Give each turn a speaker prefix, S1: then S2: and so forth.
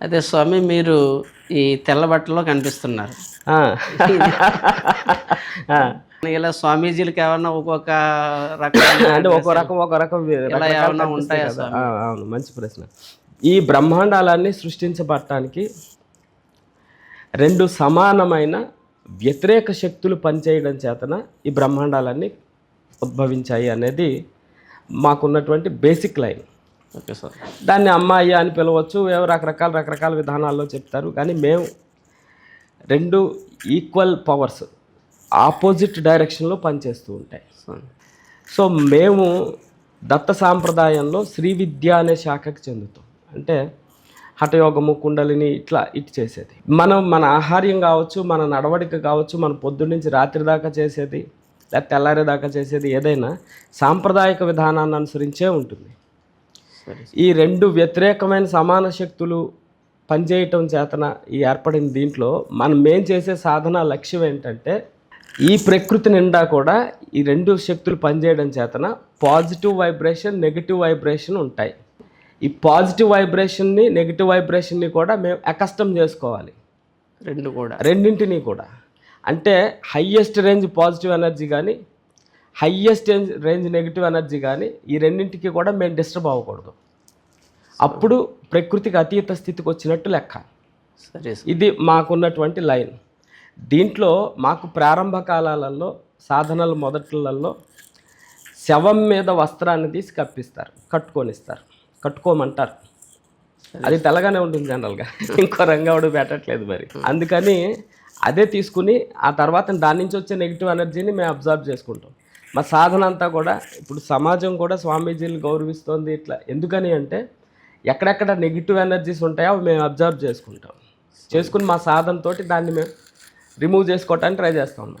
S1: అదే స్వామి మీరు ఈ తెల్ల బట్టలో కనిపిస్తున్నారు. ఇలా స్వామీజీలకి ఏమన్నా ఒక్కొక్క రకం
S2: అంటే ఒక్కో రకం ఒక రకం
S1: ఇలా ఏమన్నా ఉంటాయా
S2: అవును మంచి ప్రశ్న. ఈ బ్రహ్మాండాలన్నీ సృష్టించబడటానికి రెండు సమానమైన వ్యతిరేక శక్తులు పనిచేయడం చేతన ఈ బ్రహ్మాండాలన్నీ ఉద్భవించాయి అనేది మాకున్నటువంటి బేసిక్ లైన్.
S1: Okay sir.
S2: దాన్ని అమ్మాయి అని పిలవచ్చు. ఏవో రకరకాల రకరకాల విధానాల్లో చెప్తారు. కానీ మేము రెండు ఈక్వల్ పవర్స్ ఆపోజిట్ డైరెక్షన్లో పనిచేస్తూ ఉంటాయి. సో మేము దత్త సాంప్రదాయంలో శ్రీ విద్య అనే శాఖకి చెందుతాం. అంటే హఠయోగము కుండలిని ఇట్లా ఇటు చేసేది. మనం మన ఆహార్యం కావచ్చు మన నడవడిక కావచ్చు మన పొద్దున్న నుంచి రాత్రి దాకా చేసేది లేదా తెల్లారేదాకా చేసేది ఏదైనా సాంప్రదాయక విధానాన్ని అనుసరించే ఉంటుంది. ఈ రెండు వ్యతిరేకమైన సమాన శక్తులు పనిచేయటం చేతన ఈ ఏర్పడిన దీంట్లో మనం మేం చేసే సాధన లక్ష్యం ఏంటంటే ఈ ప్రకృతి నిండా కూడా ఈ రెండు శక్తులు పనిచేయడం చేతన పాజిటివ్ వైబ్రేషన్ నెగిటివ్ వైబ్రేషన్ ఉంటాయి. ఈ పాజిటివ్ వైబ్రేషన్ని నెగిటివ్ వైబ్రేషన్ని కూడా మేము అకస్టమ్ చేసుకోవాలి.
S1: రెండు కూడా.
S2: రెండింటినీ కూడా. అంటే హయ్యెస్ట్ రేంజ్ పాజిటివ్ ఎనర్జీ కానీ highest range range negative energy కానీ ఈ రెండింటికి కూడా మేము డిస్టర్బ్ అవ్వకూడదు. అప్పుడు ప్రకృతికి అతీత స్థితికి వచ్చినట్టు లెక్క.
S1: సరే సార్.
S2: ఇది మాకున్నటువంటి లైన్. దీంట్లో మాకు ప్రారంభ కాలాలలో సాధనల మొదట్లలో శవం మీద వస్త్రాన్ని తీసి కప్పిస్తారు కట్టుకొనిస్తారు కట్టుకోమంటారు. అది తెల్లగానే ఉంటుంది జనరల్గా. ఇంకో రంగవుడు పెట్టట్లేదు మరి. అందుకని అదే తీసుకుని ఆ తర్వాత దాని నుంచి వచ్చే నెగిటివ్ ఎనర్జీని మేము అబ్జర్వ్ చేసుకుంటాం. మా సాధన అంతా కూడా ఇప్పుడు సమాజం కూడా స్వామీజీని గౌరవిస్తోంది ఇట్లా. ఎందుకని అంటే ఎక్కడెక్కడ నెగిటివ్ ఎనర్జీస్ ఉంటాయో అవి మేము అబ్జర్వ్ చేసుకుంటాం. చేసుకుని మా సాధనతోటి దాన్ని మేము రిమూవ్ చేసుకోవటానికి ట్రై చేస్తాం అన్నమాట